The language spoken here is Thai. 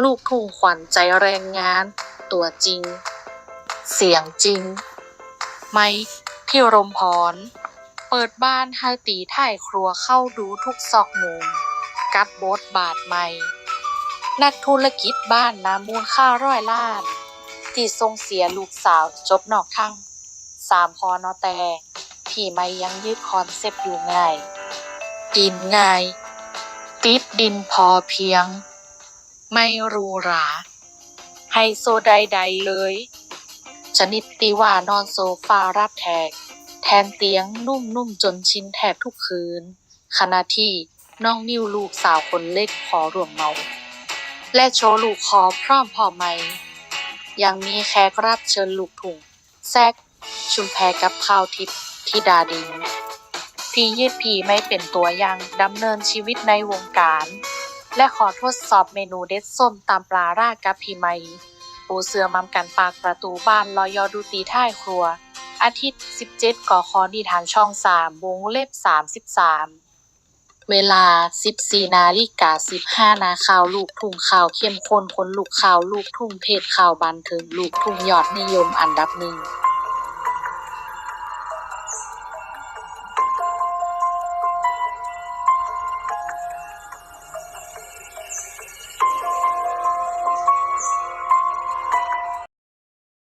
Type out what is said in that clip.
ลูกทุ่งขวัญใจแรงงาน ตัวจริง เสียงจริง ไมพี่รมพร เปิดบ้านให้ตีถ่ายครัวเข้าดูทุกซอกมุมกับบทบาทใหม่ นักธุรกิจบ้านนามูลค่าร้อยล้านที่ทรงเสียลูกสาวจบนอกทั้งสามพอนอแต่ ที่ไม่ยังยึดคอนเซปต์อยู่ง่าย กินง่าย ติดดินพอเพียง ไม่รูหราไฮโซใดๆเลย ชนิดที่ว่านอนโซฟารับแขกแทนเตียงนุ่มๆจนชินแทบทุกคืน ขณะที่น้องนิวลูกสาวคนเล็กขอร่วมเมา และโชว์ลูกคอพร้อมพ่อไม่ยังมีแขกรับเชิญลูกถุงแซกชุมแพกับข้าวทิพย์ธิดาดินที่ยืดผีไม่เป็นตัวย่างดำเนินชีวิตในวงการ และขอทดสอบเมนูเด็ดส้มตามปลาราดกับพีไมปูเสือมัมกันปากประตูบ้านลอยอดูตีท้ายครัว อาทิตย์ 17ก่อคอดีฐานช่อง 3 วงเล็บ 33 เวลา 14 นาฬิกา 15 นาข่าวลูกทุ่งข่าวเข้มข้นคนลูกข่าวลูกทุ่งเพจข่าวบันเทิงลูกทุ่งยอดนิยมอันดับหนึ่ง